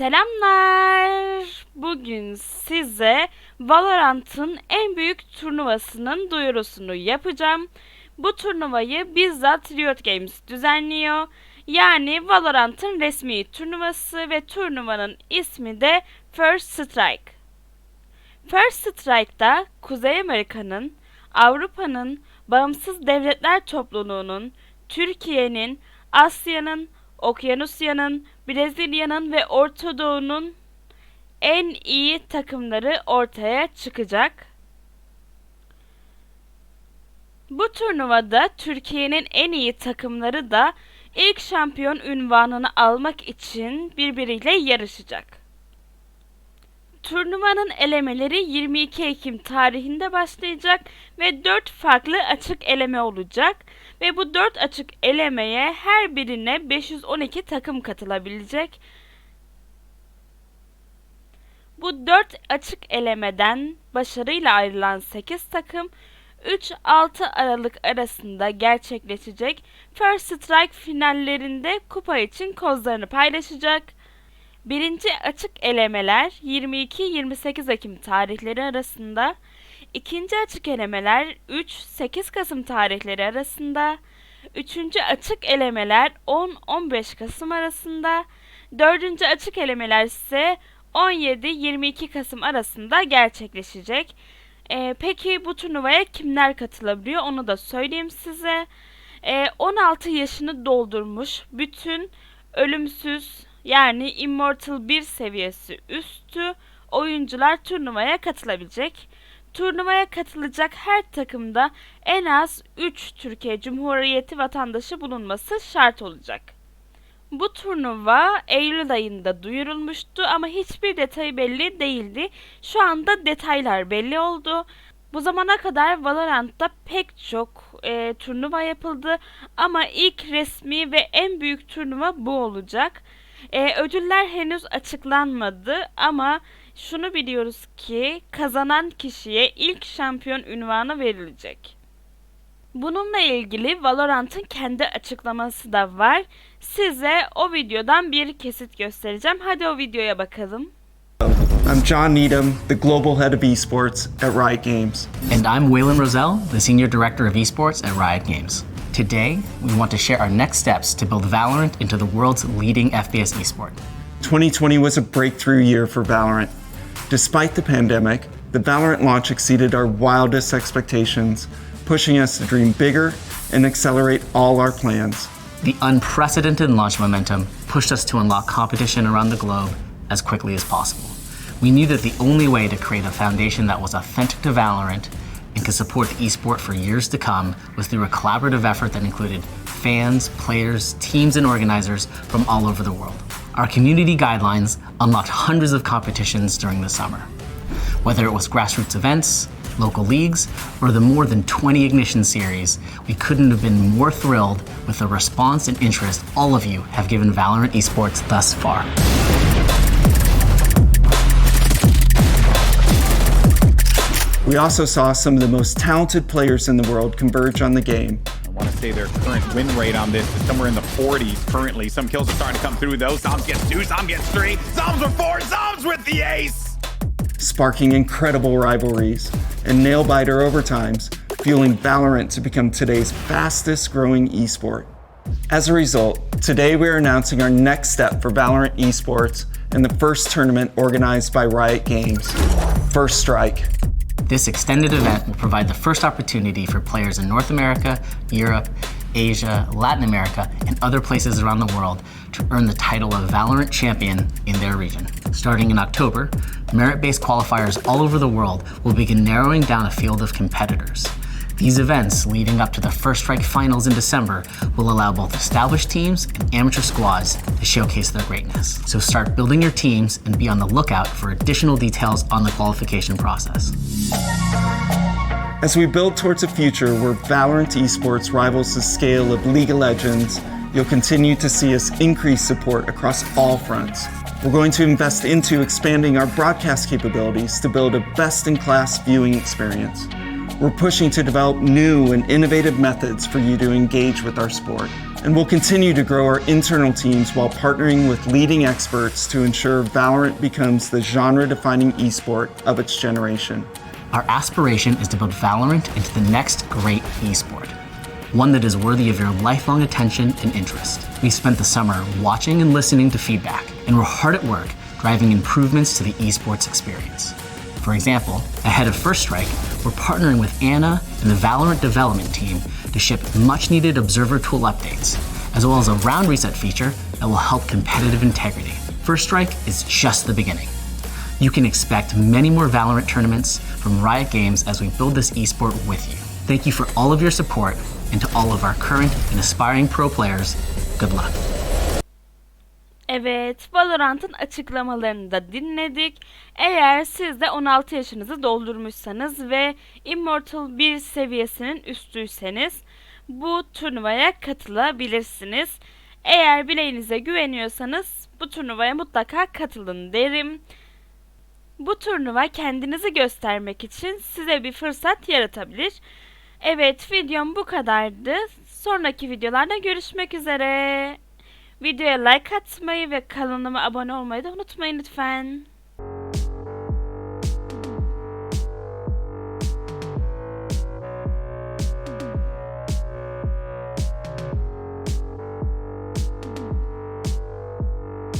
Selamlar. Bugün size Valorant'ın en büyük turnuvasının duyurusunu yapacağım. Bu turnuvayı bizzat Riot Games düzenliyor. Yani Valorant'ın resmi turnuvası ve turnuvanın ismi de First Strike. First Strike'da Kuzey Amerika'nın, Avrupa'nın, bağımsız devletler topluluğunun, Türkiye'nin, Asya'nın, Okyanusya'nın, Brezilya'nın ve Orta Doğu'nun en iyi takımları ortaya çıkacak. Bu turnuvada Türkiye'nin en iyi takımları da ilk şampiyon ünvanını almak için birbiriyle yarışacak. Turnuvanın elemeleri 22 Ekim tarihinde başlayacak ve 4 farklı açık eleme olacak ve bu 4 açık elemeye her birine 512 takım katılabilecek. Bu 4 açık elemeden başarıyla ayrılan 8 takım 3-6 Aralık arasında gerçekleşecek First Strike finallerinde kupa için kozlarını paylaşacak. Birinci açık elemeler 22-28 Ekim tarihleri arasında, ikinci açık elemeler 3-8 Kasım tarihleri arasında, üçüncü açık elemeler 10-15 Kasım arasında, dördüncü açık elemeler ise 17-22 Kasım arasında gerçekleşecek. Ee, peki bu turnuvaya kimler katılabiliyor onu da söyleyeyim size. Ee, 16 yaşını doldurmuş bütün ölümsüz yani Immortal 1 seviyesi üstü oyuncular turnuvaya katılabilecek. Turnuvaya katılacak her takımda en az 3 Türkiye Cumhuriyeti vatandaşı bulunması şart olacak. Bu turnuva Eylül ayında duyurulmuştu ama hiçbir detayı belli değildi. Şu anda detaylar belli oldu. Bu zamana kadar Valorant'ta pek çok e, turnuva yapıldı ama ilk resmi ve en büyük turnuva bu olacak. E, ödüller henüz açıklanmadı ama şunu biliyoruz ki kazanan kişiye ilk şampiyon ünvanı verilecek. Bununla ilgili Valorant'ın kendi açıklaması da var. Size o videodan bir kesit göstereceğim. Hadi o videoya bakalım. I'm John Needham, the Global Head of Esports at Riot Games. And I'm Waylon Roselle, the Senior Director of Esports at Riot Games. Today, we want to share our next steps to build Valorant into the world's leading FPS esport. 2020 was a breakthrough year for Valorant. Despite the pandemic, the Valorant launch exceeded our wildest expectations, pushing us to dream bigger and accelerate all our plans. The unprecedented launch momentum pushed us to unlock competition around the globe as quickly as possible. We knew that the only way to create a foundation that was authentic to Valorant and could support the esport for years to come was through a collaborative effort that included fans, players, teams, and organizers from all over the world. Our community guidelines unlocked hundreds of competitions during the summer. Whether it was grassroots events, local leagues, or the more than 20 Ignition series, we couldn't have been more thrilled with the response and interest all of you have given Valorant esports thus far. We also saw some of the most talented players in the world converge on the game. I want to say their current win rate on this is somewhere in the 40s currently. Some kills are starting to come through though. Zombs gets two, Zom gets three, Zombs with four, Zombs with the ace! sparking incredible rivalries and nail biter overtimes, fueling Valorant to become today's fastest growing esport. As a result, today we are announcing our next step for Valorant esports and the first tournament organized by Riot Games First Strike. This extended event will provide the first opportunity for players in North America, Europe, Asia, Latin America, and other places around the world to earn the title of Valorant Champion in their region. Starting in October, merit based qualifiers all over the world will begin narrowing down a field of competitors. These events, leading up to the First Strike finals in December, will allow both established teams and amateur squads to showcase their greatness. So start building your teams and be on the lookout for additional details on the qualification process. As we build towards a future where Valorant esports rivals the scale of League of Legends, you'll continue to see us increase support across all fronts. We're going to invest into expanding our broadcast capabilities to build a best in class viewing experience. We're pushing to develop new and innovative methods for you to engage with our sport. And we'll continue to grow our internal teams while partnering with leading experts to ensure Valorant becomes the genre defining esport of its generation. Our aspiration is to build Valorant into the next great esport, one that is worthy of your lifelong attention and interest. We spent the summer watching and listening to feedback, and we're hard at work driving improvements to the esports experience. For example, ahead of First Strike, we're partnering with Anna and the Valorant development team to ship much needed observer tool updates, as well as a round reset feature that will help competitive integrity. First Strike is just the beginning. You can expect many more Valorant tournaments from Riot Games as we build this esport with you. Thank you for all of your support, and to all of our current and aspiring pro players, good luck. Evet, Valorant'ın açıklamalarını da dinledik. Eğer siz de 16 yaşınızı doldurmuşsanız ve Immortal 1 seviyesinin üstüyseniz bu turnuvaya katılabilirsiniz. Eğer bileğinize güveniyorsanız bu turnuvaya mutlaka katılın derim. Bu turnuva kendinizi göstermek için size bir fırsat yaratabilir. Evet, videom bu kadardı. Sonraki videolarda görüşmek üzere. Videoya like atmayı ve kanalıma abone olmayı da unutmayın lütfen.